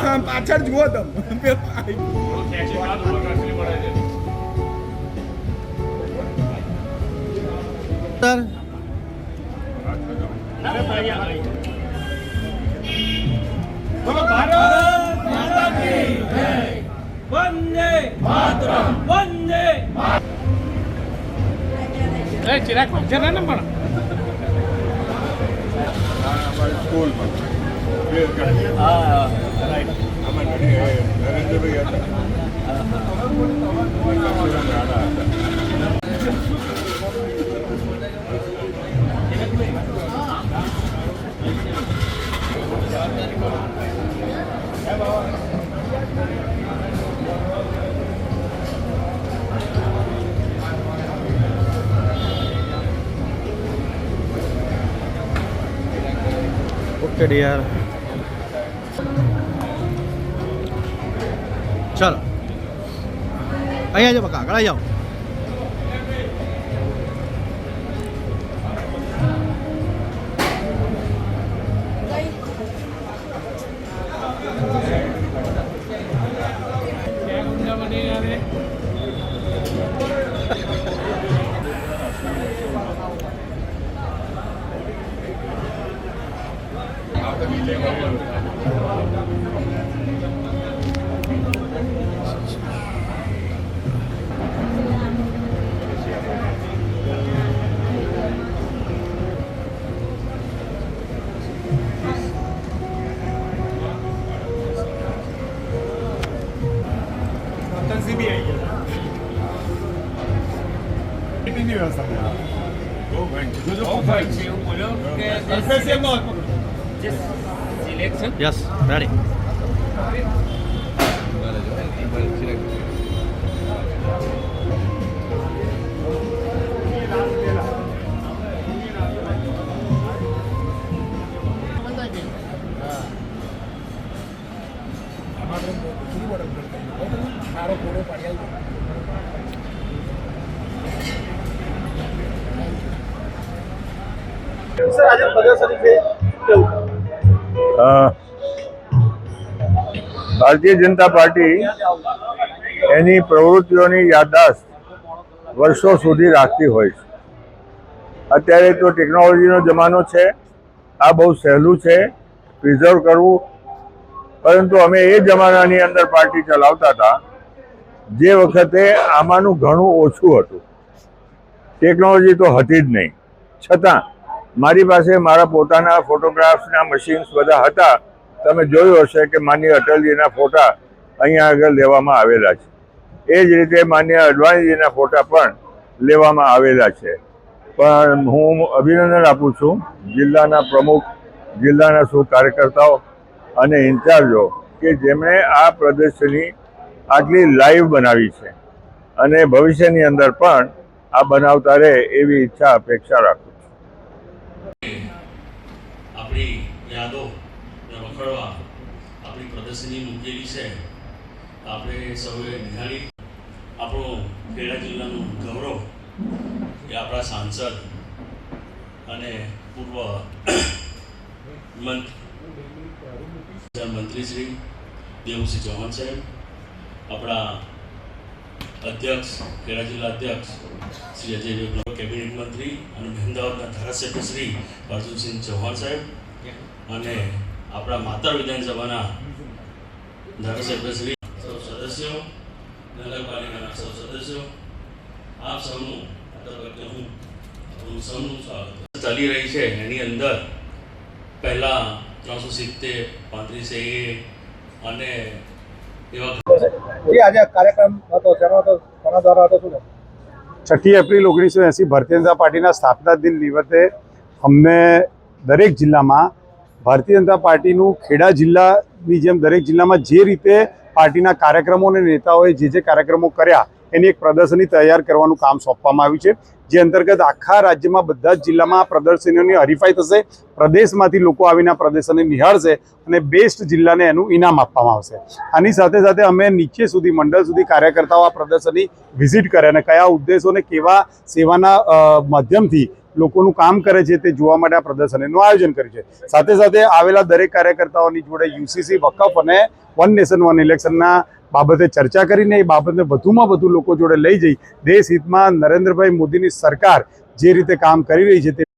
હા પાછળ જુઓ તમે. સર વંદે માતરમ વંદે એ ચિરાગ પંચર ને પણ. ઓકે ఒక్కడి ચાલો અહીંયા જાઓ બકા આગળ Dann sind wir hier. Ich bin hier Yes, ready. Thank you. Yes ready uh, Bharatiya Janata Party એની પ્રવૃત્તિઓની યાદદાસ્ત વર્ષો સુધી રાખતી હોય છે. અત્યારે તો ટેકનોલોજીનો જમાનો છે આ બહુ સહેલું છે પ્રિઝર્વ કરવું. પરંતુ અમે એ જમાનાની અંદર પાર્ટી ચલાવતા હતા જે વખતે આમાંનું ઘણું ઓછું હતું. ટેકનોલોજી તો હતી જ નહીં. છતાં, મારી પાસે મારા પોતાના ફોટોગ્રાફ્સના મશીન્સ બધા હતા. તમે જોયું હશે કે માન્ય અટલજીના ફોટા અહીંયા આગળ લેવામાં આવેલા છે. એ જ રીતે માન્ય અડવાણીજીના ફોટા પણ લેવામાં આવેલા છે. પણ હું અભિનંદન આપું છું જિલ્લાના પ્રમુખ, જિલ્લાના શું કાર્યકર્તાઓ અને ઇન્ચાર્જો કે જેમણે આ પ્રદર્શની આટલી લાઈવ બનાવી છે. અને ભવિષ્યની અંદર પણ આ બનાવતા રહે એવી ઈચ્છા, અપેક્ષા રાખું છું. આપણી યાદો વખોડવા આપણી પ્રદર્શની મૂકેલી છે. આપણે સૌએ નિહાળી આપણો ખેડા જિલ્લાનું ગૌરવ એ આપણા સાંસદ અને પૂર્વ મંત્રી મંત્રી શ્રી દેવુસિંહ ચૌહાણ સાહેબ આપણા અધ્યક્ષ, ખેડા જિલ્લા અધ્યક્ષ શ્રી અજય કેબિનેટ મંત્રી અને મહેમદાવાદના ધારાસભ્ય શ્રી અર્જુનસિંહ ચૌહાણ સાહેબ અને આપણા માતર વિધાનસભાના ધારાસભ્ય શ્રી સૌ સદસ્યો, નગરપાલિકાના સૌ સદસ્યો, આપ સૌનું આ હું સૌનું સ્વાગત ચાલી રહી છે એની અંદર પહેલાં ત્રણસો સિત્તેર, પાંત્રીસ એ અને જે આજે કાર્યક્રમ હતો તેનો હતો શું? છઠ્ઠી એપ્રિલ ઓગણીસો એંસી ભારતીય જનતા પાર્ટીના સ્થાપના દિન નિમિત્તે અમને દરેક જિલ્લામાં ભારતીય જનતા પાર્ટીનું ખેડા જિલ્લાની જેમ દરેક જિલ્લામાં જે રીતે પાર્ટીના કાર્યક્રમો અને નેતાઓએ જે જે કાર્યક્રમો કર્યા એની એક પ્રદર્શની તૈયાર કરવાનું કામ સોંપવામાં આવ્યું છે. જે અંતર્ગત આખા રાજ્યમાં બધા જ જિલ્લામાં આ પ્રદર્શનીઓની હરીફાઈ થશે. પ્રદેશમાંથી લોકો આવીને પ્રદર્શનને નિહાળશે અને બેસ્ટ જિલ્લાને એનું ઇનામ આપવામાં આવશે. આની સાથે સાથે અમે નીચે સુધી, મંડળ સુધી કાર્યકર્તાઓ આ પ્રદર્શનની વિઝિટ કરે અને કયા ઉદ્દેશોને કેવા સેવાના માધ્યમથી લોકોનું કામ કરે છે તે જોવા માટે આ પ્રદર્શનનું આયોજન કર્યું છે. સાથે સાથે આવેલા દરેક કાર્યકર્તાઓની જોડે યુસીસી વકફ અને વન નેશન વન ઇલેક્શનના બાબતે ચર્ચા કરીને એ બાબતને વધુમાં વધુ લોકો જોડે લઈ જઈ દેશ હિતમાં નરેન્દ્રભાઈ મોદીની સરકાર જે રીતે કામ કરી રહી છે તે